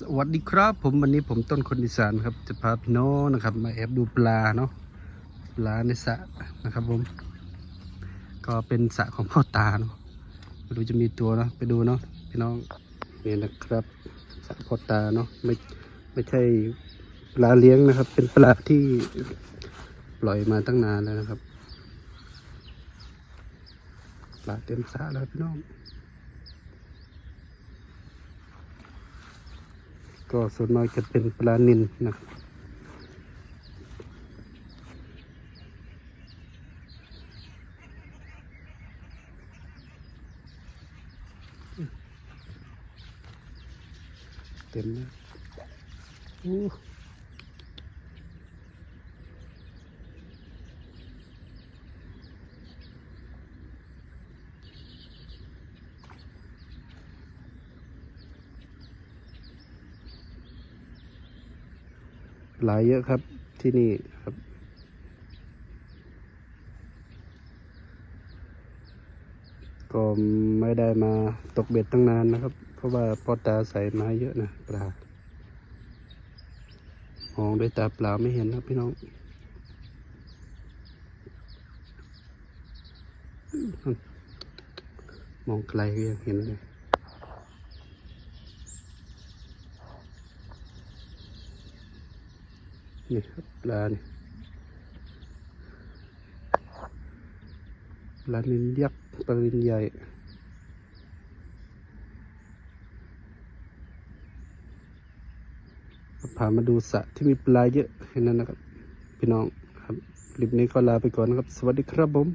สวัสดีครับ ผมวันนี้ผมต้นคนอีสานครับ จะพาพี่น้องนะครับ มาแอบดูปลาเนาะปลาในสระนะครับผม ก็เป็นสระของพ่อตาเนาะไม่รู้จะมีตัวเนาะไปดูเนาะพี่น้องนี่นะครับสระพ่อตาเนาะไม่ไม่ใช่ปลาเลี้ยงนะครับ เป็นปลาที่ปล่อยมาตั้งนานแล้วนะครับปลาเต็มสระแล้วพี่น้อง ก็ส่วนมากจะเป็นปลานิลนะครับเต็มเลย หลายเยอะครับที่นี่ครับ ก็ไม่ได้มาตกเบ็ดตั้งนานนะครับ เพราะว่าพอตาใส่ไม้เยอะนะปลามองด้วยตาเปล่าไม่เห็นนะพี่น้องมองไกลก็ยังเห็นเลย นี่ครับปลานี่ปลานินยักษ์ปลานินใหญ่พามาดูสระที่มีปลาเยอะแค่นั้นนะครับ พี่น้องครับคลิปนี้ก็ลาไปก่อนนะครับ สวัสดีครับผม